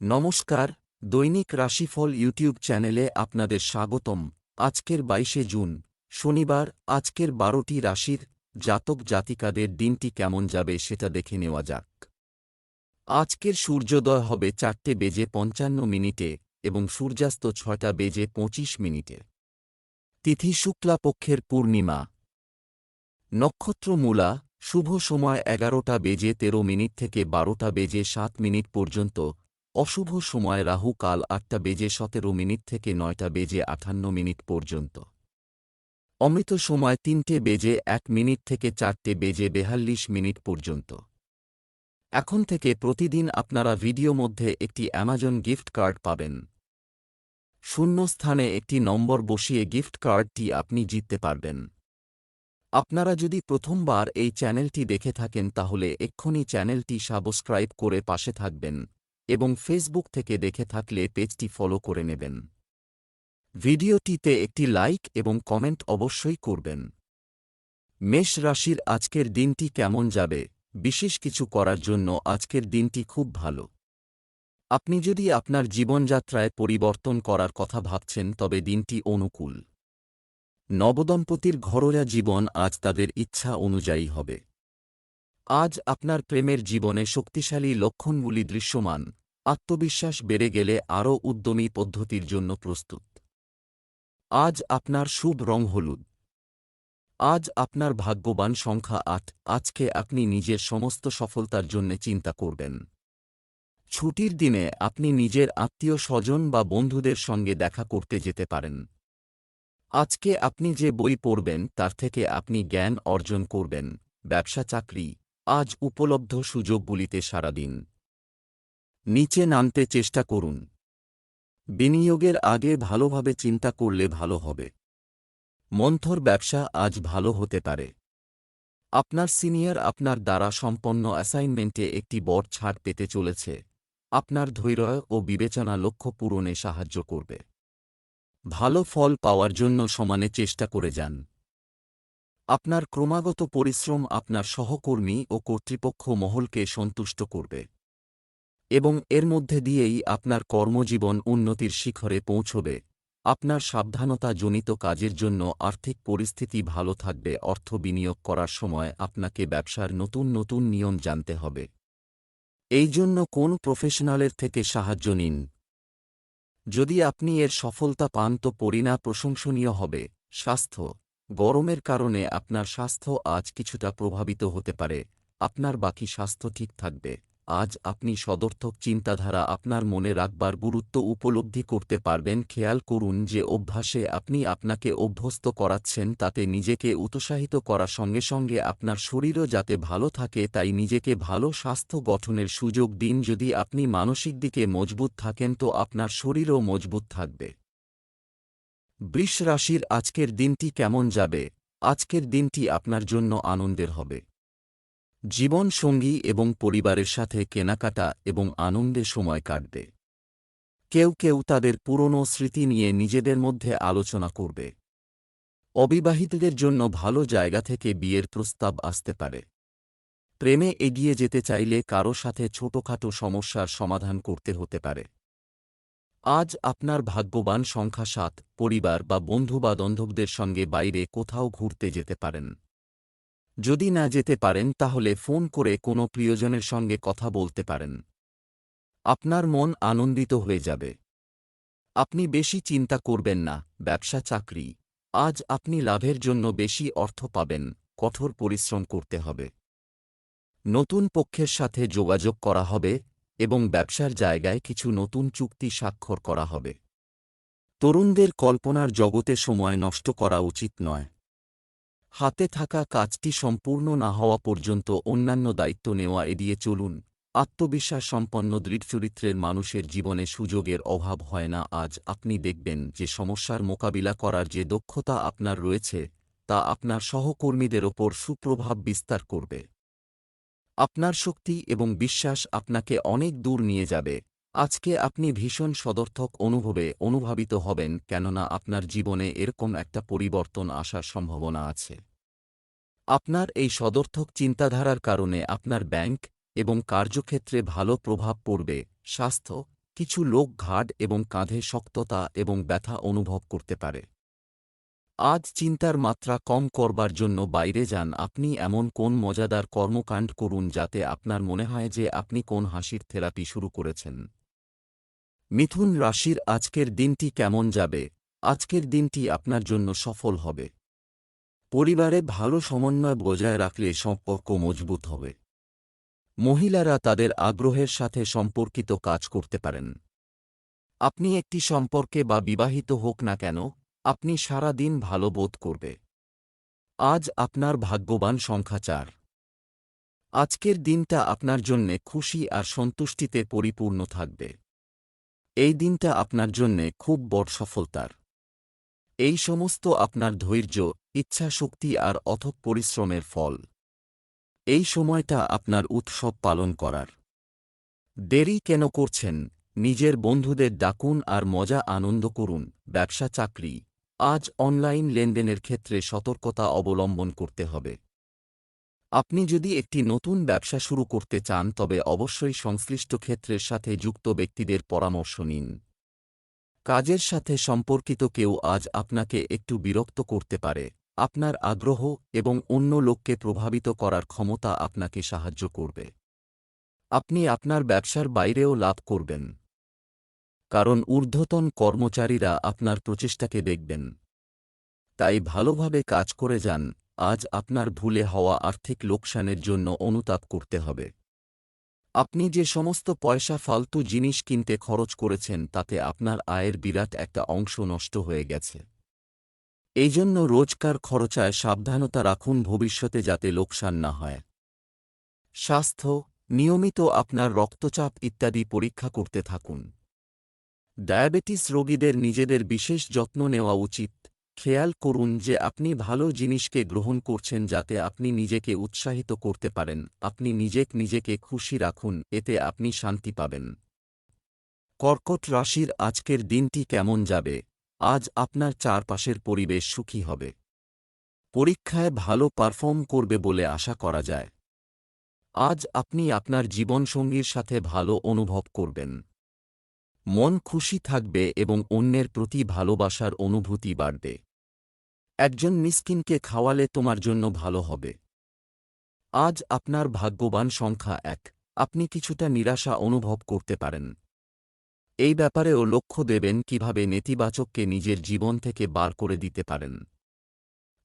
নমস্কার, দৈনিক রাশিফল ইউটিউব চ্যানেলে আপনাদের স্বাগতম। আজকের বাইশে জুন, শনিবার, আজকের বারোটি রাশির জাতক জাতিকাদের দিনটি কেমন যাবে সেটা দেখে নেওয়া যাক। আজকের সূর্যোদয় হবে চারটে বেজে পঞ্চান্ন মিনিটে এবং সূর্যাস্ত ছয়টা বেজে পঁচিশ মিনিটে। তিথি শুক্লাপক্ষের পূর্ণিমা। নক্ষত্র মূলা, শুভ সময় এগারোটা বেজে তেরো মিনিট থেকে বারোটা বেজে সাত মিনিট পর্যন্ত অশুভ সময় রাহু কাল আটটা বেজে সতেরো মিনিট থেকে নয়টা বেজে আঠান্ন মিনিট পর্যন্ত। অমৃত সময় তিনটে বেজে এক মিনিট থেকে চারটে বেজে বেহাল্লিশ মিনিট পর্যন্ত। এখন থেকে প্রতিদিন আপনারা ভিডিও মধ্যে একটি অ্যামাজন গিফট কার্ড পাবেন। শূন্য স্থানে একটি নম্বর বসিয়ে গিফট কার্ডটি আপনি জিততে পারবেন। আপনারা যদি প্রথমবার এই চ্যানেলটি দেখে থাকেন তাহলে এক্ষুনি চ্যানেলটি সাবস্ক্রাইব করে পাশে থাকবেন। এবং ফেসবুক থেকে দেখে থাকলে পেজটি ফলো করে নেবেন। ভিডিওটিতে একটি লাইক এবং কমেন্ট অবশ্যই করবেন। মেষ রাশির আজকের দিনটি কেমন যাবে? বিশেষ কিছু করার জন্য আজকের দিনটি খুব ভালো। আপনি যদি আপনার জীবনযাত্রায় পরিবর্তন করার কথা ভাবছেন, তবে দিনটি অনুকূল। নবদম্পতির ঘরোয়া জীবন আজ তাদের ইচ্ছা অনুযায়ী হবে। আজ আপনার প্রেমের জীবনে শক্তিশালী লক্ষণগুলি দৃশ্যমান। আত্মবিশ্বাস বেড়ে গেলে আরও উদ্যমী পদ্ধতির জন্য প্রস্তুত। আজ আপনার শুভ রং হলুদ। আজ আপনার ভাগ্যবান সংখ্যা আট। আজকে আপনি নিজের সমস্ত সফলতার জন্য চিন্তা করবেন। ছুটির দিনে আপনি নিজের আত্মীয় স্বজন বা বন্ধুদের সঙ্গে দেখা করতে যেতে পারেন। আজকে আপনি যে বই পড়বেন তার থেকে আপনি জ্ঞান অর্জন করবেন। ব্যবসা চাকরি আজ উপলব্ধ সুযোগগুলিতে সারাদিন নিচে নামতে চেষ্টা করুন। বিনিয়োগের আগে ভালোভাবে চিন্তা করলে ভালো হবে। মন্থর ব্যবসা আজ ভালো হতে পারে। আপনার সিনিয়র আপনার দ্বারা সম্পন্ন অ্যাসাইনমেন্টে একটি বড় ছাড় পেতে চলেছে। আপনার ধৈর্য ও বিবেচনা লক্ষ্য পূরণে সাহায্য করবে। ভালো ফল পাওয়ার জন্য সমানে চেষ্টা করে যান। আপনার ক্রমাগত পরিশ্রম আপনার সহকর্মী ও কর্তৃপক্ষ মহলকে সন্তুষ্ট করবে এবং এর মধ্যে দিয়েই আপনার কর্মজীবন উন্নতির শিখরে পৌঁছবে। আপনার সাবধানতাজনিত কাজের জন্য আর্থিক পরিস্থিতি ভালো থাকবে, অর্থ বিনিয়োগ করার সময় আপনাকে ব্যবসার নতুন নতুন নিয়ম জানতে হবে। এই জন্য কোন প্রফেশনালের থেকে সাহায্য নিন। যদি আপনি এর সফলতা পান তো পরিণা প্রশংসনীয় হবে। স্বাস্থ্য গরমের কারণে আপনার স্বাস্থ্য আজ কিছুটা প্রভাবিত হতে পারে। আপনার বাকি স্বাস্থ্য ঠিক থাকবে। আজ আপনি সদর্থক চিন্তাধারা আপনার মনে রাখবার গুরুত্ব উপলব্ধি করতে পারবেন। খেয়াল করুন যে অভ্যাসে আপনি আপনাকে অভ্যস্ত করাচ্ছেন, তাতে নিজেকে উৎসাহিত করার সঙ্গে সঙ্গে আপনার শরীরও যাতে ভালো থাকে, তাই নিজেকে ভালো স্বাস্থ্য গঠনের সুযোগ দিন। যদি আপনি মানসিক দিকে মজবুত থাকেন, তো আপনার শরীরও মজবুত থাকবে। বৃষ রাশির আজকের দিনটি কেমন যাবে? আজকের দিনটি আপনার জন্য আনন্দের হবে। জীবন সঙ্গী এবং পরিবারের সাথে কেনাকাটা এবং আনন্দে সময় কাটবে। কেউ কেউ তাদের পুরনো স্মৃতি নিয়ে নিজেদের মধ্যে আলোচনা করবে। অবিবাহিতদের জন্য ভালো জায়গা থেকে বিয়ের প্রস্তাব আসতে পারে। প্রেমে এগিয়ে যেতে চাইলে কারও সাথে ছোটখাটো সমস্যার সমাধান করতে হতে পারে। আজ আপনার ভাগ্যবান সংখ্যা সাত, পরিবার বা বন্ধু বা বান্ধবদের সঙ্গে বাইরে কোথাও ঘুরতে যেতে পারেন। যদি না যেতে পারেন, তাহলে ফোন করে কোনো প্রিয়জনের সঙ্গে কথা বলতে পারেন। আপনার মন আনন্দিত হয়ে যাবে। আপনি বেশি চিন্তা করবেন না, ব্যবসা, চাকরি। আজ আপনি লাভের জন্য বেশি অর্থ পাবেন, কঠোর পরিশ্রম করতে হবে। নতুন পক্ষের সাথে যোগাযোগ করা হবে এবং ব্যবসার জায়গায় কিছু নতুন চুক্তি স্বাক্ষর করা হবে। তরুণদের কল্পনার জগতে সময় নষ্ট করা উচিত নয়। হাতে থাকা কাজটি সম্পূর্ণ না হওয়া পর্যন্ত অন্যান্য দায়িত্ব নেওয়া এড়িয়ে চলুন। আত্মবিশ্বাস সম্পন্ন দৃঢ়চরিত্রের মানুষের জীবনে সুযোগের অভাব হয় না। আজ আপনি দেখবেন যে সমস্যার মোকাবিলা করার যে দক্ষতা আপনার রয়েছে, তা আপনার সহকর্মীদের ওপর সুপ্রভাব বিস্তার করবে। আপনার শক্তি এবং বিশ্বাস আপনাকে অনেক দূর নিয়ে যাবে। আজকে আপনি ভীষণ সদর্থক অনুভবে অনুভাবিত হবেন কেননা আপনার জীবনে এরকম একটা পরিবর্তন আসার সম্ভাবনা আছে। আপনার এই সদর্থক চিন্তাধারার কারণে আপনার ব্যাংক এবং কার্যক্ষেত্রে ভালো প্রভাব পড়বে, স্বাস্থ্য, কিছু লোক ঘাড় এবং কাঁধে শক্ততা এবং ব্যথা অনুভব করতে পারে। আজ চিন্তার মাত্রা কম করবার জন্য বাইরে যান। আপনি এমন কোন মজাদার কর্মকাণ্ড করুন যাতে আপনার মনে হয় যে আপনি কোন হাসির থেরাপি শুরু করেছেন। মিথুন রাশির আজকের দিনটি কেমন যাবে? আজকের দিনটি আপনার জন্য সফল হবে। পরিবারে ভালো সমন্বয় বজায় রাখলে সম্পর্ক মজবুত হবে। মহিলারা তাদের আগ্রহের সাথে সম্পর্কিত কাজ করতে পারেন। আপনি একটি সম্পর্কে বা বিবাহিত হোক না কেন আপনি সারা দিন ভালো বোধ করবে। আজ আপনার ভাগ্যবান সংখ্যা চার। আজকের দিনটা আপনার জন্যে খুশি আর সন্তুষ্টিতে পরিপূর্ণ থাকবে। এই দিনটা আপনার জন্যে খুব বড় সফলতার। এই সমস্ত আপনার ধৈর্য ইচ্ছাশক্তি আর অথক পরিশ্রমের ফল। এই সময়টা আপনার উৎসব পালন করার। দেরি কেন করছেন? নিজের বন্ধুদের ডাকুন আর মজা আনন্দ করুন। ব্যবসা চাকরি। আজ অনলাইন লেনদেনের ক্ষেত্রে সতর্কতা অবলম্বন করতে হবে। আপনি যদি একটি নতুন ব্যবসা শুরু করতে চান, তবে অবশ্যই সংশ্লিষ্ট ক্ষেত্রের সাথে যুক্ত ব্যক্তিদের পরামর্শ নিন। কাজের সাথে সম্পর্কিত কেউ আজ আপনাকে একটু বিরক্ত করতে পারে। আপনার আগ্রহ এবং অন্য লোককে প্রভাবিত করার ক্ষমতা আপনাকে সাহায্য করবে। আপনি আপনার ব্যবসার বাইরেও লাভ করবেন। কারণ ঊর্ধ্বতন কর্মচারীরা আপনার প্রচেষ্টাকে দেখবেন। তাই ভালোভাবে কাজ করে যান, আজ আপনার ভুলে হওয়া আর্থিক লোকসানের জন্য অনুতাপ করতে হবে। আপনি যে সমস্ত পয়সা ফালতু জিনিস কিনতে খরচ করেছেন, তাতে আপনার আয়ের বিরাট একটা অংশ নষ্ট হয়ে গেছে। এই জন্য রোজকার খরচায় সাবধানতা রাখুন ভবিষ্যতে যাতে লোকসান না হয়। স্বাস্থ্য, নিয়মিত আপনার রক্তচাপ ইত্যাদি পরীক্ষা করতে থাকুন। ডায়াবেটিস রোগীদের নিজেদের বিশেষ যত্ন নেওয়া উচিত। খেয়াল করুন যে আপনি ভালো জিনিসকে গ্রহণ করছেন যাতে আপনি নিজেকে উৎসাহিত করতে পারেন। আপনি নিজেক নিজেকে খুশি রাখুন, এতে আপনি শান্তি পাবেন। কর্কট রাশির আজকের দিনটি কেমন যাবে? আজ আপনার চারপাশের পরিবেশ সুখী হবে। পরীক্ষায় ভালো পারফর্ম করবে বলে আশা করা যায়। আজ আপনি আপনার জীবনসঙ্গীর সাথে ভালো অনুভব করবেন। মন খুশি থাকবে এবং অন্যের প্রতি ভালোবাসার অনুভূতি বাড়বে। একজন মিসকিনকে খাওয়ালে তোমার জন্য ভালো হবে। আজ আপনার ভাগ্যবান সংখ্যা এক। আপনি কিছুটা নিরাশা অনুভব করতে পারেন। এই ব্যাপারেও লক্ষ্য দেবেন কীভাবে নেতিবাচককে নিজের জীবন থেকে বার করে দিতে পারেন।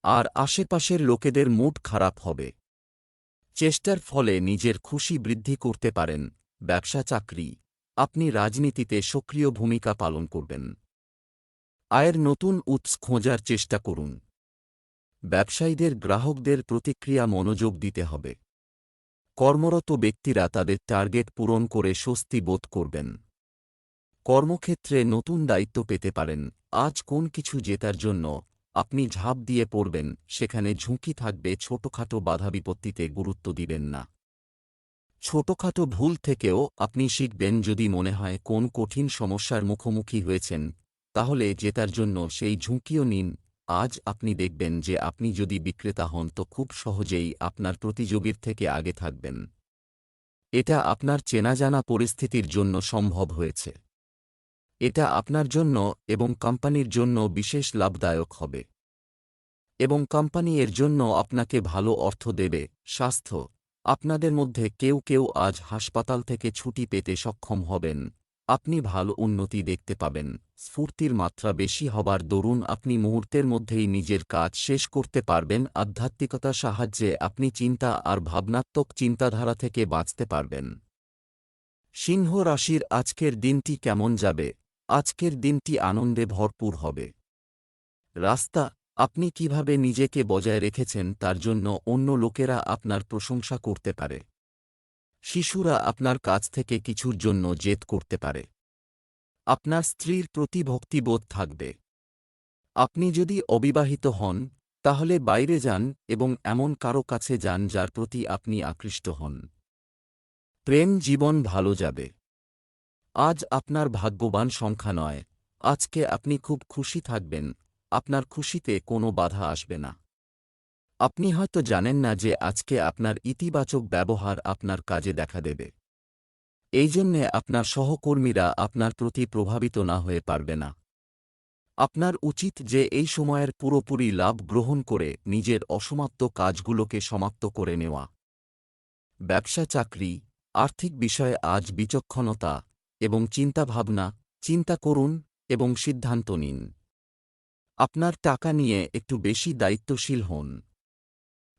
আর আশেপাশের লোকেদের মুড খারাপ হবে। চেষ্টার ফলে নিজের খুশি বৃদ্ধি করতে পারেন। ব্যবসা চাকরি আপনি রাজনীতিতে সক্রিয় ভূমিকা পালন করবেন। আয়ের নতুন উৎস খোঁজার চেষ্টা করুন। ব্যবসায়ীদের গ্রাহকদের প্রতিক্রিয়া মনোযোগ দিতে হবে। কর্মরত ব্যক্তিরা তাদের টার্গেট পূরণ করে স্বস্তি বোধ করবেন। কর্মক্ষেত্রে নতুন দায়িত্ব পেতে পারেন। আজ কোন কিছু জেতার জন্য আপনি ঝাঁপ দিয়ে পড়বেন, সেখানে ঝুঁকি থাকবে, ছোটখাটো বাধা বিপত্তিতে গুরুত্ব দিবেন না। ছোটখাটো ভুল থেকেও আপনি শিখবেন যদি মনে হয় কোন কঠিন সমস্যার মুখোমুখি হয়েছেন, তাহলে জেতার জন্য সেই ঝুঁকিও নিন। আজ আপনি দেখবেন যে আপনি যদি বিক্রেতা হন, তো খুব সহজেই আপনার প্রতিযোগীর থেকে আগে থাকবেন। এটা আপনার চেনাজানা পরিস্থিতির জন্য সম্ভব হয়েছে। এটা আপনার জন্য এবং কোম্পানির জন্য বিশেষ লাভদায়ক হবে। এবং কোম্পানি এর জন্য আপনাকে ভালো অর্থ দেবে, স্বাস্থ্য আপনাদের মধ্যে কেউ কেউ আজ হাসপাতাল থেকে ছুটি পেতে সক্ষম হবেন। আপনি ভালো উন্নতি দেখতে পাবেন। স্ফূর্তির মাত্রা বেশি হবার দরুন আপনি মুহূর্তের মধ্যেই নিজের কাজ শেষ করতে পারবেন আধ্যাত্মিকতা সাহায্যে আপনি চিন্তা আর ভাবনাত্মক চিন্তাধারা থেকে বাঁচতে পারবেন। সিংহ রাশির আজকের দিনটি কেমন যাবে? আজকের দিনটি আনন্দে ভরপুর হবে। রাস্তা আপনি কীভাবে নিজেকে বজায় রেখেছেন তার জন্য অন্য লোকেরা আপনার প্রশংসা করতে পারে। শিশুরা আপনার কাছ থেকে কিছুর জন্য জেদ করতে পারে। আপনার স্ত্রীর প্রতি ভক্তিবোধ থাকবে। আপনি যদি অবিবাহিত হন, তাহলে বাইরে যান এবং এমন কারও কাছে যান যার প্রতি আপনি আকৃষ্ট হন। প্রেম জীবন ভালো যাবে। আজ আপনার ভাগ্যবান সংখ্যা নয়, আজকে আপনি খুব খুশি থাকবেন। আপনার খুশিতে কোনো বাধা আসবে না। আপনি হয়তো জানেন না যে আজকে আপনার ইতিবাচক ব্যবহার আপনার কাজে দেখা দেবে। এই জন্যে আপনার সহকর্মীরা আপনার প্রতি প্রভাবিত না হয়ে পারবে না। আপনার উচিত যে এই সময়ের পুরোপুরি লাভ গ্রহণ করে নিজের অসমাপ্ত কাজগুলোকে সমাপ্ত করে নেওয়া। ব্যবসা চাকরি, আর্থিক বিষয়ে আজ বিচক্ষণতা এবং চিন্তাভাবনা, চিন্তা করুন এবং সিদ্ধান্ত নিন। আপনার টাকা নিয়ে একটু বেশি দায়িত্বশীল হন।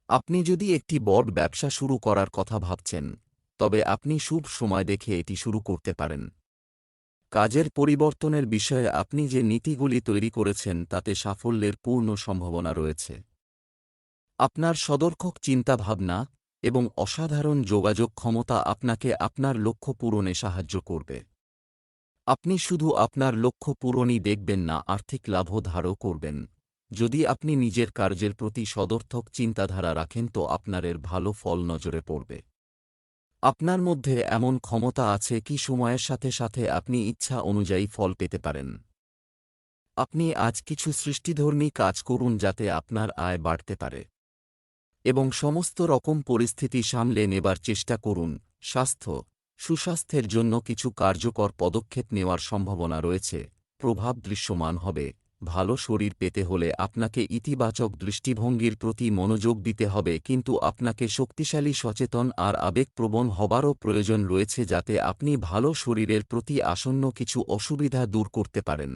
আপনি যদি একটি বড় ব্যবসা শুরু করার কথা ভাবছেন, তবে আপনি শুভ সময় দেখে এটি শুরু করতে পারেন। কাজের পরিবর্তনের বিষয়ে আপনি যে নীতিগুলি তৈরি করেছেন, তাতে সাফল্যের পূর্ণ সম্ভাবনা রয়েছে। আপনার সদর্থক চিন্তাভাবনা এবং অসাধারণ যোগাযোগ ক্ষমতা আপনাকে আপনার লক্ষ্য পূরণে সাহায্য করবে। আপনি শুধু আপনার লক্ষ্য পূরণই দেখবেন না, আর্থিক লাভও ধারও করবেন। যদি আপনি নিজের কার্যের প্রতি সদর্থক চিন্তাধারা রাখেন, তো আপনার এর ভালো ফল নজরে পড়বে। আপনার মধ্যে এমন ক্ষমতা আছে কি সময়ের সাথে সাথে আপনি ইচ্ছা অনুযায়ী ফল পেতে পারেন। আপনি আজ কিছু সৃষ্টিধর্মী কাজ করুন, যাতে আপনার আয় বাড়তে পারে। এবং সমস্ত রকম পরিস্থিতি সামলে নেবার চেষ্টা করুন। স্বাস্থ্য সুস্বাস্থ্যের জন্য কিছু কার্যকর পদক্ষেপ নেওয়ার সম্ভাবনা রয়েছে। প্রভাব দৃশ্যমান হবে। ভালো শরীর পেতে হলে আপনাকে ইতিবাচক দৃষ্টিভঙ্গির প্রতি মনোযোগ দিতে হবে, কিন্তু আপনাকে শক্তিশালী, সচেতন আর আবেগপ্রবণ হবারও প্রয়োজন রয়েছে যাতে আপনি ভালো শরীরের প্রতি আসন্ন কিছু অসুবিধা দূর করতে পারেন।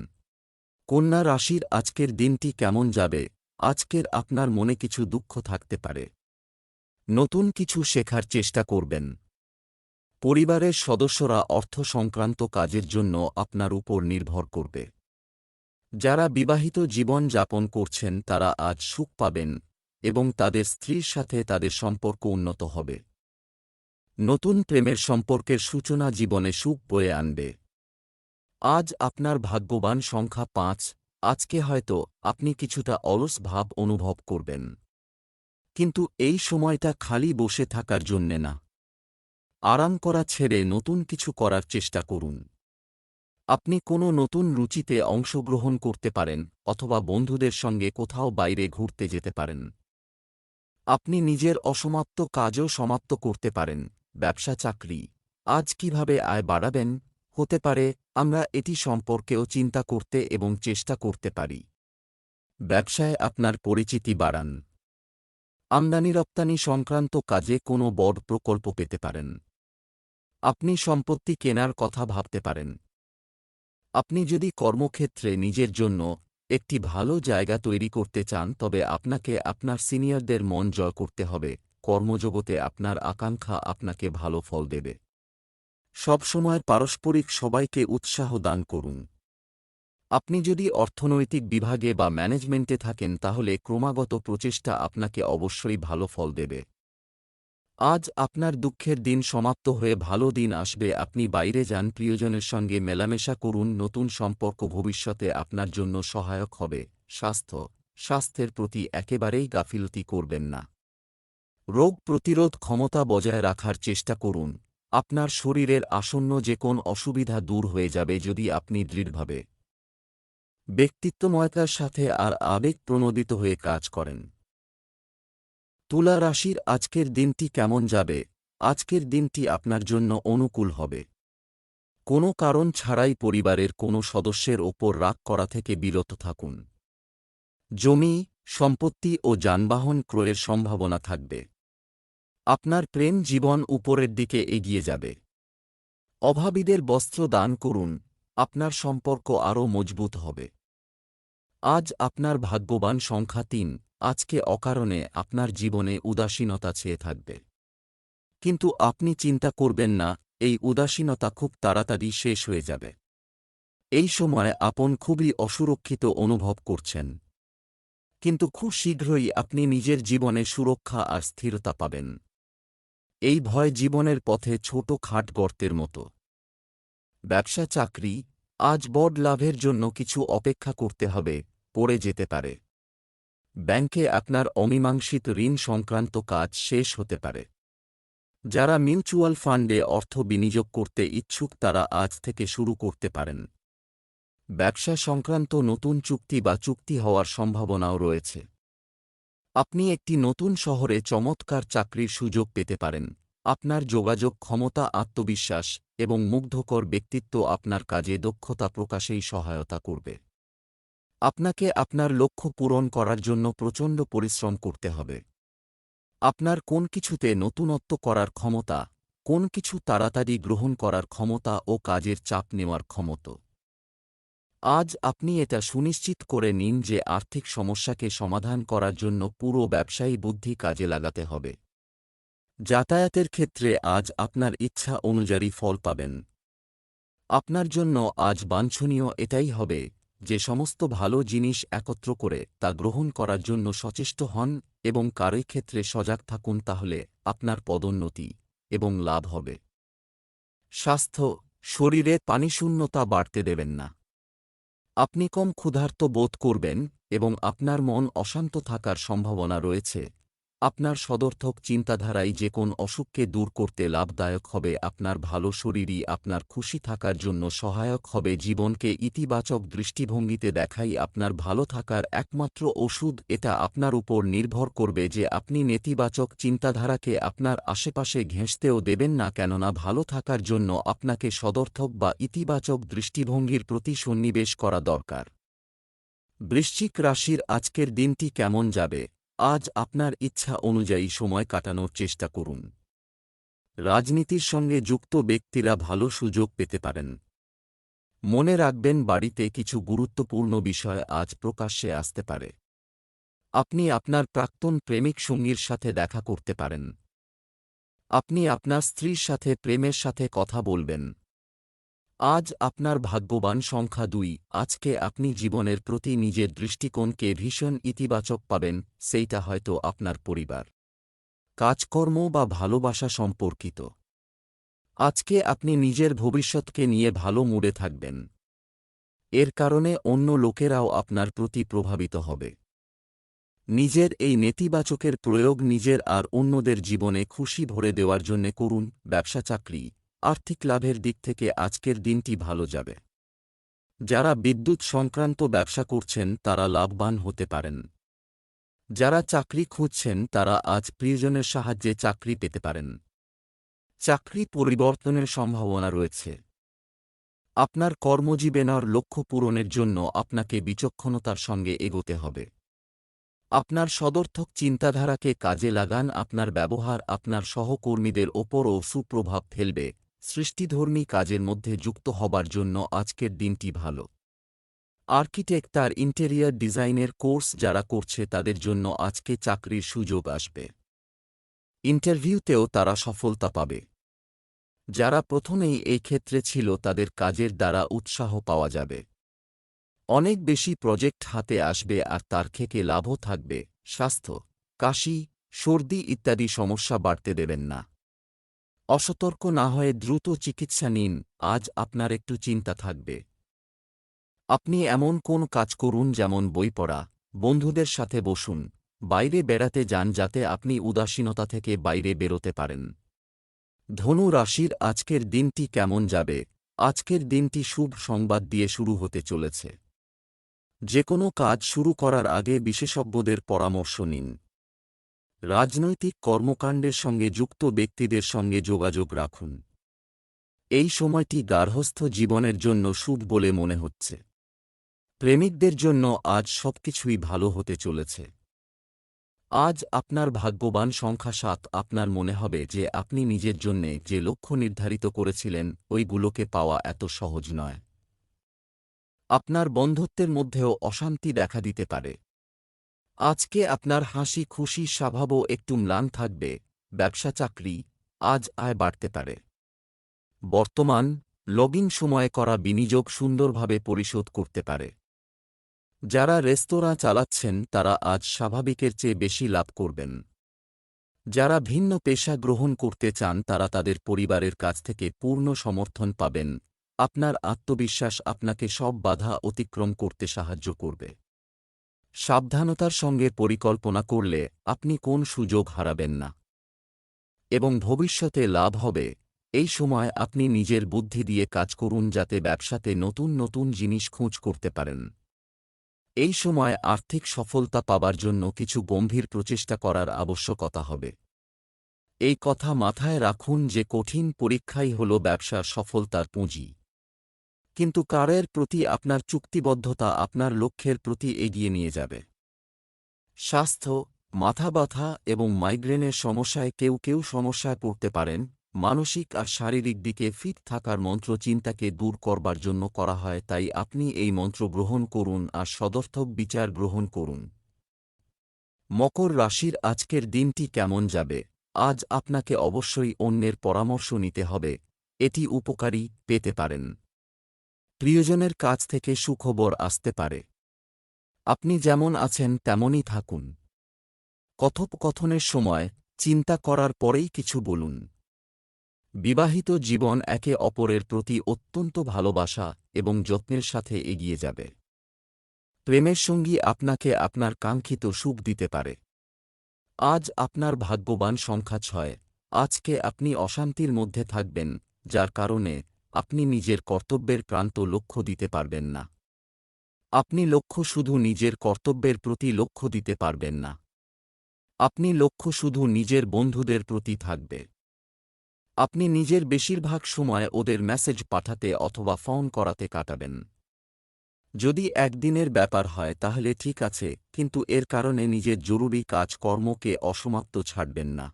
কন্যা রাশির আজকের দিনটি কেমন যাবে? আজকের আপনার মনে কিছু দুঃখ থাকতে পারে। নতুন কিছু শেখার চেষ্টা করবেন। পরিবারের সদস্যরা অর্থ সংক্রান্ত কাজের জন্য আপনার উপর নির্ভর করবে। যারা বিবাহিত জীবন যাপন করছেন, তারা আজ সুখ পাবেন এবং তাদের স্ত্রীর সাথে তাদের সম্পর্ক উন্নত হবে। নতুন প্রেমের সম্পর্কের সূচনা জীবনে সুখ বয়ে আনবে। আজ আপনার ভাগ্যবান সংখ্যা পাঁচ, আজকে হয়তো আপনি কিছুটা অলস ভাব অনুভব করবেন। কিন্তু এই সময়টা খালি বসে থাকার জন্যে না। আরাম করা ছেড়ে নতুন কিছু করার চেষ্টা করুন। আপনি কোনো নতুন রুচিতে অংশগ্রহণ করতে পারেন অথবা বন্ধুদের সঙ্গে কোথাও বাইরে ঘুরতে যেতে পারেন। আপনি নিজের অসমাপ্ত কাজও সমাপ্ত করতে পারেন, ব্যবসা, চাকরি। আজ কীভাবে আয় বাড়াবেন? হতে পারে আমরা এটি সম্পর্কেও চিন্তা করতে এবং চেষ্টা করতে পারি। ব্যবসায় আপনার পরিচিতি বাড়ান। আমদানি রপ্তানি সংক্রান্ত কাজে কোনো বড় প্রকল্প পেতে পারেন। আপনি সম্পত্তি কেনার কথা ভাবতে পারেন। আপনি যদি কর্মক্ষেত্রে নিজের জন্য একটি ভালো জায়গা তৈরি করতে চান, তবে আপনাকে আপনার সিনিয়রদের মন জয় করতে হবে। কর্মজগতে আপনার আকাঙ্ক্ষা আপনাকে ভালো ফল দেবে। সবসময় পারস্পরিক সবাইকে উৎসাহ দান করুন। আপনি যদি অর্থনৈতিক বিভাগে বা ম্যানেজমেন্টে থাকেন, তাহলে ক্রমাগত প্রচেষ্টা আপনাকে অবশ্যই ভালো ফল দেবে। আজ আপনার দুঃখের দিন সমাপ্ত হয়ে ভালো দিন আসবে। আপনি বাইরে যান, প্রিয়জনের সঙ্গে মেলামেশা করুন, নতুন সম্পর্ক ভবিষ্যতে আপনার জন্য সহায়ক হবে। স্বাস্থ্য, স্বাস্থ্যের প্রতি একেবারেই গাফিলতি করবেন না। রোগ প্রতিরোধ ক্ষমতা বজায় রাখার চেষ্টা করুন। আপনার শরীরের আসন্ন যে কোন অসুবিধা দূর হয়ে যাবে যদি আপনি দৃঢ়ভাবে ব্যক্তিত্বময়তার সাথে আর আবেগ প্রণোদিত হয়ে কাজ করেন। তুলা রাশির আজকের দিনটি কেমন যাবে? আজকের দিনটি আপনার জন্য অনুকূল হবে। কোনো কারণ ছাড়াই পরিবারের কোনো সদস্যের ওপর রাগ করা থেকে বিরত থাকুন। জমি, সম্পত্তি ও যানবাহন ক্রয়ের সম্ভাবনা থাকবে। আপনার প্রেম জীবন উপরের দিকে এগিয়ে যাবে। অভাবীদের বস্ত্র দান করুন, আপনার সম্পর্ক আরও মজবুত হবে। আজ আপনার ভাগ্যবান সংখ্যা তিন। আজকে অকারণে আপনার জীবনে উদাসীনতা ছেয়ে থাকবে। কিন্তু আপনি চিন্তা করবেন না, এই উদাসীনতা খুব তাড়াতাড়ি শেষ হয়ে যাবে। এই সময় আপন খুবই অসুরক্ষিত অনুভব করছেন। কিন্তু খুব শীঘ্রই আপনি নিজের জীবনে সুরক্ষা আর স্থিরতা পাবেন। এই ভয় জীবনের পথে ছোট খাট গর্তের মতো। ব্যবসা চাকরি আজ বড় লাভের জন্য কিছু অপেক্ষা করতে হবে, পড়ে যেতে পারে। ব্যাংকে আপনার অমীমাংসিত ঋণ সংক্রান্ত কাজ শেষ হতে পারে। যারা মিউচুয়াল ফান্ডে অর্থ বিনিয়োগ করতে ইচ্ছুক তারা আজ থেকে শুরু করতে পারেন। ব্যবসা সংক্রান্ত নতুন চুক্তি বা চুক্তি হওয়ার সম্ভাবনাও রয়েছে। আপনি একটি নতুন শহরে চমৎকার চাকরির সুযোগ পেতে পারেন। আপনার যোগাযোগ ক্ষমতা, আত্মবিশ্বাস এবং মুগ্ধকর ব্যক্তিত্ব আপনার কাজে দক্ষতা প্রকাশেই সহায়তা করবে। আপনাকে আপনার লক্ষ্য পূরণ করার জন্য প্রচণ্ড পরিশ্রম করতে হবে। আপনার কোন কিছুতে নতুনত্ব করার ক্ষমতা, কোন কিছু তাড়াতাড়ি গ্রহণ করার ক্ষমতা ও কাজের চাপ নেওয়ার ক্ষমতা। আজ আপনি এটা সুনিশ্চিত করে নিন যে আর্থিক সমস্যাকে সমাধান করার জন্য পুরো ব্যবসায়ী বুদ্ধি কাজে লাগাতে হবে। যাতায়াতের ক্ষেত্রে আজ আপনার ইচ্ছা অনুযায়ী ফল পাবেন। আপনার জন্য আজ বাঞ্ছনীয় এটাই হবে যে সমস্ত ভালো জিনিস একত্র করে তা গ্রহণ করার জন্য সচেষ্ট হন এবং কারই ক্ষেত্রে সজাগ থাকুন তাহলে আপনার পদোন্নতি এবং লাভ হবে। স্বাস্থ্য, শরীরে পানিশূন্যতা বাড়তে দেবেন না। আপনি কম ক্ষুধার্ত বোধ করবেন এবং আপনার মন অশান্ত থাকার সম্ভাবনা রয়েছে। আপনার সদর্থক চিন্তাধারাই যে কোন অসুখকে দূর করতে লাভদায়ক হবে, আপনার ভালো শরীরই আপনার খুশি থাকার জন্য সহায়ক হবে, জীবনকে ইতিবাচক দৃষ্টিভঙ্গিতে দেখাই আপনার ভালো থাকার একমাত্র ওষুধ, এটা আপনার উপর নির্ভর করবে যে আপনি নেতিবাচক চিন্তাধারাকে আপনার আশেপাশে ঘেঁষতেও দেবেন না, কেননা ভালো থাকার জন্য আপনাকে সদর্থক বা ইতিবাচক দৃষ্টিভঙ্গির প্রতি সন্নিবেশ করা দরকার। বৃশ্চিক রাশির আজকের দিনটি কেমন যাবে? আজ আপনার ইচ্ছা অনুযায়ী সময় কাটানোর চেষ্টা করুন। রাজনীতির সঙ্গে যুক্ত ব্যক্তিরা ভালো সুযোগ পেতে পারেন। মনে রাখবেন বাড়িতে কিছু গুরুত্বপূর্ণ বিষয় আজ প্রকাশ্যে আসতে পারে। আপনি আপনার প্রাক্তন প্রেমিক সঙ্গীর সাথে দেখা করতে পারেন। আপনি আপনার স্ত্রীর সাথে প্রেমের সাথে কথা বলবেন। আজ আপনার ভাগ্যবান সংখ্যা দুই। আজকে আপনি জীবনের প্রতি নিজের দৃষ্টিকোণকে ভীষণ ইতিবাচক পাবেন, সেইটা হয়তো আপনার পরিবার। কাজকর্ম বা ভালোবাসা সম্পর্কিত। আজকে আপনি নিজের ভবিষ্যৎকে নিয়ে ভালো মুডে থাকবেন। এর কারণে অন্য লোকেরাও আপনার প্রতি প্রভাবিত হবে। নিজের এই নেতিবাচকের প্রয়োগ নিজের আর অন্যদের জীবনে খুশি ভরে দেওয়ার জন্যে করুন ব্যবসা চাকরি আর্থিক লাভের দিক থেকে আজকের দিনটি ভালো যাবে। যারা বিদ্যুৎ সংক্রান্ত ব্যবসা করছেন, তারা লাভবান হতে পারেন। যারা চাকরি খুঁজছেন, তারা আজ প্রিয়জনের সাহায্যে চাকরি পেতে পারেন। চাকরি পরিবর্তনের সম্ভাবনা রয়েছে। আপনার কর্মজীবনের লক্ষ্য পূরণের জন্য আপনাকে বিচক্ষণতার সঙ্গে এগোতে হবে। আপনার সদর্থক চিন্তাধারাকে কাজে লাগান, আপনার ব্যবহার আপনার সহকর্মীদের ওপরও সুপ্রভাব ফেলবে। সৃষ্টিধর্মী কাজের মধ্যে যুক্ত হবার জন্য আজকের দিনটি ভালো। আর্কিটেক্ট তার ইন্টেরিয়ার ডিজাইনের কোর্স যারা করছে তাদের জন্য আজকে চাকরির সুযোগ আসবে। ইন্টারভিউতেও তারা সফলতা পাবে। যারা প্রথমেই এই ক্ষেত্রে ছিল তাদের কাজের দ্বারা উৎসাহ পাওয়া যাবে। অনেক বেশি প্রজেক্ট হাতে আসবে আর তার থেকে লাভও থাকবে। স্বাস্থ্য, কাশি, সর্দি ইত্যাদি সমস্যা বাড়তে দেবেন না। অসতর্ক না হয়ে দ্রুত চিকিৎসা নিন, আজ আপনার একটু চিন্তা থাকবে। আপনি এমন কোন কাজ করুন যেমন বই পড়া, বন্ধুদের সাথে বসুন, বাইরে বেড়াতে যান যাতে আপনি উদাসীনতা থেকে বাইরে বেরোতে পারেন। ধনু রাশির আজকের দিনটি কেমন যাবে? আজকের দিনটি শুভ সংবাদ দিয়ে শুরু হতে চলেছে। যে কোনো কাজ শুরু করার আগে বিশেষজ্ঞদের পরামর্শ নিন। রাজনৈতিক কর্মকাণ্ডের সঙ্গে যুক্ত ব্যক্তিদের সঙ্গে যোগাযোগ রাখুন। এই সময়টি গার্হস্থ জীবনের জন্য শুভ বলে মনে হচ্ছে। প্রেমিকদের জন্য আজ সবকিছুই ভালো হতে চলেছে। আজ আপনার ভাগ্যবান সংখ্যা সাত, আপনার মনে হবে যে আপনি নিজের জন্যে যে লক্ষ্য নির্ধারিত করেছিলেন, ওইগুলোকে পাওয়া এত সহজ নয়। আপনার বন্ধুত্বের মধ্যেও অশান্তি দেখা দিতে পারে। আজকে আপনার হাসি খুশি স্বভাবও একটু ম্লান থাকবে, ব্যবসা চাকরি আজ আয় বাড়তে পারে। বর্তমান লগিং সময়ে করা বিনিয়োগ সুন্দরভাবে পরিশোধ করতে পারে। যারা রেস্তোরাঁ চালাচ্ছেন তারা আজ স্বাভাবিকের চেয়ে বেশি লাভ করবেন। যারা ভিন্ন পেশা গ্রহণ করতে চান তারা তাদের পরিবারের কাছ থেকে পূর্ণ সমর্থন পাবেন। আপনার আত্মবিশ্বাস আপনাকে সব বাধা অতিক্রম করতে সাহায্য করবে। সাবধানতার সঙ্গে পরিকল্পনা করলে আপনি কোন সুযোগ হারাবেন না। এবং ভবিষ্যতে লাভ হবে, এই সময় আপনি নিজের বুদ্ধি দিয়ে কাজ করুন যাতে ব্যবসাতে নতুন নতুন জিনিস খোঁজ করতে পারেন। এই সময় আর্থিক সফলতা পাবার জন্য কিছু গম্ভীর প্রচেষ্টা করার আবশ্যকতা হবে। এই কথা মাথায় রাখুন যে কঠিন পরীক্ষাই হল ব্যবসার সফলতার পুঁজি। কিন্তু কারের প্রতি আপনার চুক্তিবদ্ধতা আপনার লক্ষ্যের প্রতি এগিয়ে নিয়ে যাবে। স্বাস্থ্য, মাথা ব্যথা এবং মাইগ্রেনের সমস্যায় কেউ কেউ সমস্যায় পড়তে পারেন, মানসিক আর শারীরিক দিকে ফিট থাকার মন্ত্র চিন্তাকে দূর করবার জন্য করা হয়, তাই আপনি এই মন্ত্র গ্রহণ করুন আর সদর্থক বিচার গ্রহণ করুন। মকর রাশির আজকের দিনটি কেমন যাবে? আজ আপনাকে অবশ্যই অন্যের পরামর্শ নিতে হবে, এটি উপকারী পেতে পারেন। প্রিয়জনের কাছ থেকে সুখবর আসতে পারে। আপনি যেমন আছেন, তেমনই থাকুন। কথোপকথনের সময় চিন্তা করার পরেই কিছু বলুন। বিবাহিত জীবন একে অপরের প্রতি অত্যন্ত ভালোবাসা এবং যত্নের সাথে এগিয়ে যাবে। প্রেমের সঙ্গী আপনাকে আপনার কাঙ্ক্ষিত সুখ দিতে পারে। আজ আপনার ভাগ্যবান সংখ্যা ছয়। আজকে আপনি অশান্তির মধ্যে থাকবেন, যার কারণে আপনি নিজের কর্তব্যের প্রান্ত লক্ষ্য দিতে পারবেন না। আপনি লক্ষ্য শুধু নিজের কর্তব্যের প্রতি লক্ষ্য দিতে পারবেন না। আপনি লক্ষ্য শুধু নিজের বন্ধুদের প্রতি থাকবে। আপনি নিজের বেশিরভাগ সময় ওদের মেসেজ পাঠাতে অথবা ফোন করাতে কাটাবেন। যদি একদিনের ব্যাপার হয় তাহলে ঠিক আছে, কিন্তু এর কারণে নিজের জরুরি কাজকর্মকে অসমাপ্ত ছাড়বেন না।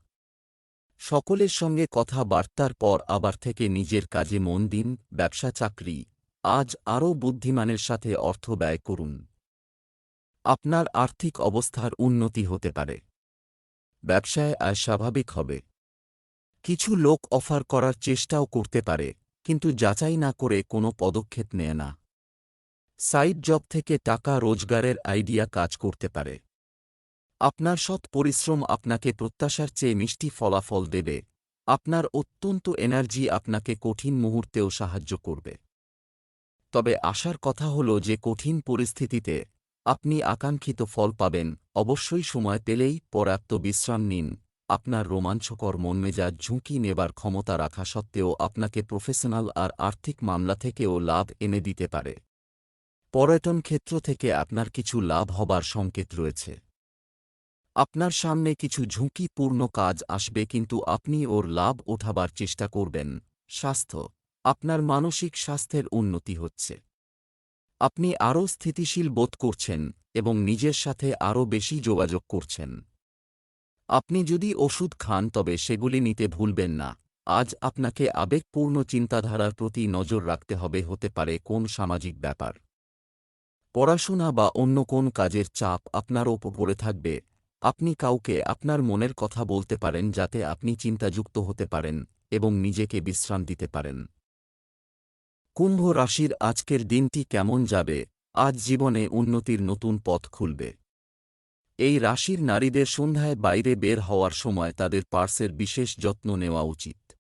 সকলের সঙ্গে কথাবার্তার পর আবার থেকে নিজের কাজে মন দিন, ব্যবসা চাকরি। আজ আরও বুদ্ধিমানের সাথে অর্থ ব্যয় করুন। আপনার আর্থিক অবস্থার উন্নতি হতে পারে। ব্যবসায় আয় স্বাভাবিক হবে। কিছু লোক অফার করার চেষ্টাও করতে পারে, কিন্তু যাচাই না করে কোনো পদক্ষেপ নেয় না। সাইড জব থেকে টাকা রোজগারের আইডিয়া কাজ করতে পারে। আপনার সৎ পরিশ্রম আপনাকে প্রত্যাশার চেয়ে মিষ্টি ফলাফল দেবে। আপনার অত্যন্ত এনার্জি আপনাকে কঠিন মুহূর্তেও সাহায্য করবে। তবে আশার কথা হল যে কঠিন পরিস্থিতিতে আপনি আকাঙ্ক্ষিত ফল পাবেন, অবশ্যই সময় পেলেই পর্যাপ্ত বিশ্রাম নিন। আপনার রোমাঞ্চকর মন মনমেজাজ ঝুঁকি নেবার ক্ষমতা রাখা সত্ত্বেও আপনাকে প্রফেশনাল আর আর্থিক মামলা থেকেও লাভ এনে দিতে পারে। পর্যটন ক্ষেত্র থেকে আপনার কিছু লাভ হবার সংকেত রয়েছে। আপনার সামনে কিছু ঝুঁকিপূর্ণ কাজ আসবে কিন্তু আপনি ওর লাভ ওঠাবার চেষ্টা করবেন। স্বাস্থ্য, আপনার মানসিক স্বাস্থ্যের উন্নতি হচ্ছে। আপনি আরও স্থিতিশীল বোধ করছেন এবং নিজের সাথে আরও বেশি যোগাযোগ করছেন। আপনি যদি ওষুধ খান তবে সেগুলি নিতে ভুলবেন না। আজ আপনাকে আবেগপূর্ণ চিন্তাধারার প্রতি নজর রাখতে হবে হতে পারে কোন সামাজিক ব্যাপার। পড়াশোনা বা অন্য কোন কাজের চাপ আপনার ওপর পড়ে থাকবে। আপনি কাউকে আপনার মনের কথা বলতে পারেন যাতে আপনি চিন্তাযুক্ত হতে পারেন এবং নিজেকে বিশ্রাম দিতে পারেন। কুম্ভ রাশির আজকের দিনটি কেমন যাবে? আজ জীবনে উন্নতির নতুন পথ খুলবে। এই রাশির নারীদের সন্ধ্যায় বাইরে বের হওয়ার সময় তাদের পার্সের বিশেষ যত্ন নেওয়া উচিত।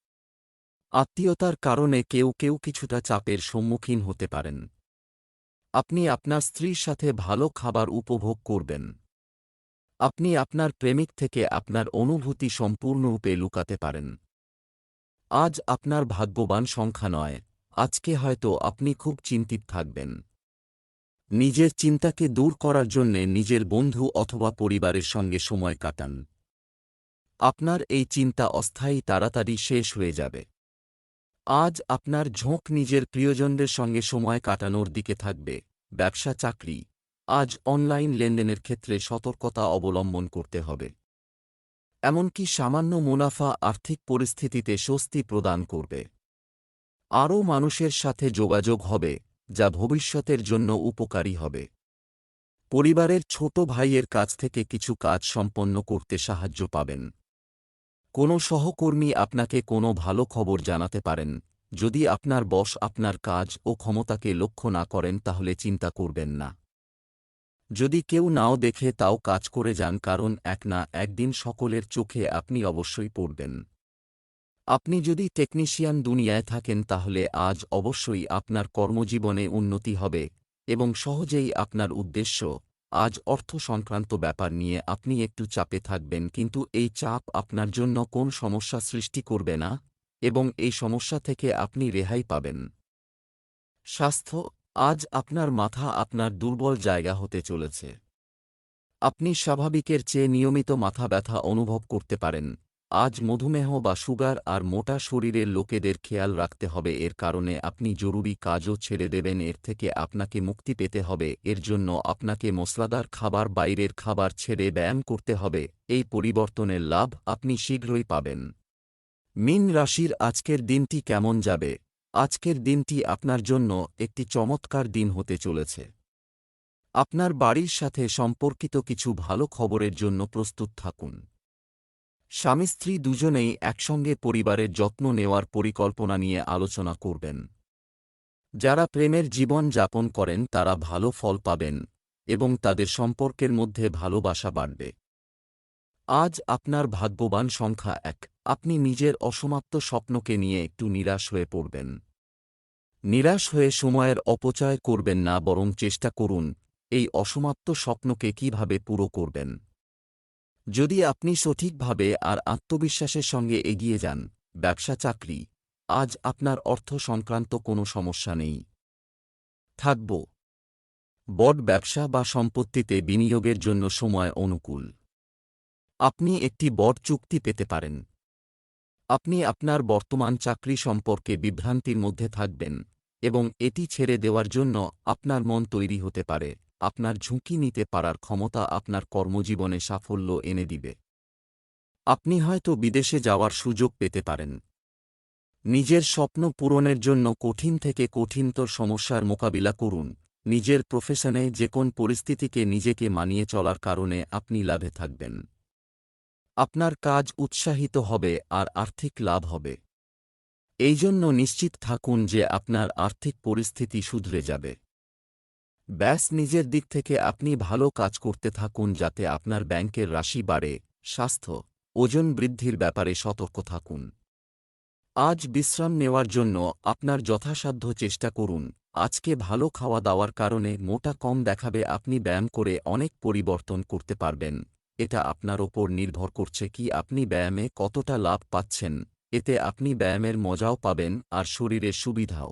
আত্মীয়তার কারণে কেউ কেউ কিছুটা চাপের সম্মুখীন হতে পারেন। আপনি আপনার স্ত্রীর সাথে ভালো খাবার উপভোগ করবেন। আপনি আপনার প্রেমিক থেকে আপনার অনুভূতি সম্পূর্ণরূপে লুকাতে পারেন। আজ আপনার ভাগ্যবান সংখ্যা নয়, আজকে হয়তো আপনি খুব চিন্তিত থাকবেন। নিজের চিন্তাকে দূর করার জন্যে নিজের বন্ধু অথবা পরিবারের সঙ্গে সময় কাটান। আপনার এই চিন্তা অস্থায়ী তাড়াতাড়ি শেষ হয়ে যাবে। আজ আপনার ঝোঁক নিজের প্রিয়জনদের সঙ্গে সময় কাটানোর দিকে থাকবে, ব্যবসা, চাকরি। আজ অনলাইন লেনদেনের ক্ষেত্রে সতর্কতা অবলম্বন করতে হবে। এমনকি সামান্য মুনাফা আর্থিক পরিস্থিতিতে স্বস্তি প্রদান করবে। আরও মানুষের সাথে যোগাযোগ হবে, যা ভবিষ্যতের জন্য উপকারী হবে। পরিবারের ছোট ভাইয়ের কাছ থেকে কিছু কাজ সম্পন্ন করতে সাহায্য পাবেন। কোনো সহকর্মী আপনাকে কোনো ভালো খবর জানাতে পারেন। যদি আপনার বস আপনার কাজ ও ক্ষমতাকে লক্ষ্য না করেন, তাহলে চিন্তা করবেন না। যদি কেউ নাও দেখে তাও কাজ করে যান কারণ এক না, একদিন সকলের চোখে আপনি অবশ্যই পড়বেন। আপনি যদি টেকনিশিয়ান দুনিয়ায় থাকেন তাহলে আজ অবশ্যই আপনার কর্মজীবনে উন্নতি হবে এবং সহজেই আপনার উদ্দেশ্য, আজ অর্থ সংক্রান্ত ব্যাপার নিয়ে আপনি একটু চাপে থাকবেন কিন্তু এই চাপ আপনার জন্য কোন সমস্যা সৃষ্টি করবে না? এবং এই সমস্যা থেকে আপনি রেহাই পাবেন। স্বাস্থ্য আজ আপনার মাথা আপনার দুর্বল জায়গা হতে চলেছে। আপনি স্বাভাবিকের চেয়ে নিয়মিত মাথা ব্যথা অনুভব করতে পারেন। আজ মধুমেহ বা সুগার আর মোটা শরীরের লোকেদের খেয়াল রাখতে হবে। এর কারণে আপনি জরুরি কাজও ছেড়ে দেবেন। এর থেকে আপনাকে মুক্তি পেতে হবে। এর জন্য আপনাকে মশলাদার খাবার, বাইরের খাবার ছেড়ে ব্যায়াম করতে হবে। এই পরিবর্তনের লাভ আপনি শীঘ্রই পাবেন। মিন রাশির আজকের দিনটি কেমন যাবে? আজকের দিনটি আপনার জন্য একটি চমৎকার দিন হতে চলেছে। আপনার বাড়ির সাথে সম্পর্কিত কিছু ভালো খবরের জন্য প্রস্তুত থাকুন। স্বামী স্ত্রী দুজনেই একসঙ্গে পরিবারের যত্ন নেওয়ার পরিকল্পনা নিয়ে আলোচনা করবেন। যারা প্রেমের জীবন যাপন করেন, তারা ভালো ফল পাবেন এবং তাদের সম্পর্কের মধ্যে ভালোবাসা বাড়বে। আজ আপনার ভাগ্যবান সংখ্যা এক। আপনি নিজের অসমাপ্ত স্বপ্নকে নিয়ে একটু নিরাশ হয়ে পড়বেন। নিরাশ হয়ে সময়ের অপচয় করবেন না, বরং চেষ্টা করুন এই অসমাপ্ত স্বপ্নকে কীভাবে পুরো করবেন। যদি আপনি সঠিকভাবে আর আত্মবিশ্বাসের সঙ্গে এগিয়ে যান, ব্যবসা, চাকরি, আজ আপনার অর্থ সংক্রান্ত কোনো সমস্যা নেই। থাকব। বড ব্যবসা বা সম্পত্তিতে বিনিয়োগের জন্য সময় অনুকূল। আপনি একটি বড চুক্তি পেতে পারেন। আপনি আপনার বর্তমান চাকরি সম্পর্কে বিভ্রান্তির মধ্যে থাকবেন, এবং এটি ছেড়ে দেওয়ার জন্য আপনার মন তৈরি হতে পারে, আপনার ঝুঁকি নিতে পারার ক্ষমতা আপনার কর্মজীবনে সাফল্য এনে দিবে। আপনি হয়তো বিদেশে যাওয়ার সুযোগ পেতে পারেন। নিজের স্বপ্ন পূরণের জন্য কঠিন থেকে কঠিনতর সমস্যার মোকাবিলা করুন, নিজের প্রফেশনে যে কোন পরিস্থিতিকে নিজেকে মানিয়ে চলার কারণে আপনি লাভে থাকবেন। আপনার কাজ উৎসাহিত হবে আর আর্থিক লাভ হবে। এই জন্য নিশ্চিত থাকুন যে আপনার আর্থিক পরিস্থিতি শুধরে যাবে। ব্যাস, নিজের দিক থেকে আপনি ভালো কাজ করতে থাকুন যাতে আপনার ব্যাংকের রাশি বাড়ে, স্বাস্থ্য, ওজন বৃদ্ধির ব্যাপারে সতর্ক থাকুন। আজ বিশ্রাম নেওয়ার জন্য আপনার যথাসাধ্য চেষ্টা করুন। আজকে ভালো খাওয়া দাওয়ার কারণে মোটা কম দেখাবে, আপনি ব্যায়াম করে অনেক পরিবর্তন করতে পারবেন। এটা আপনার ওপর নির্ভর করছে কি আপনি ব্যায়ামে কতটা লাভ পাচ্ছেন। এতে আপনি ব্যায়ামের মজাও পাবেন আর শরীরের সুবিধাও।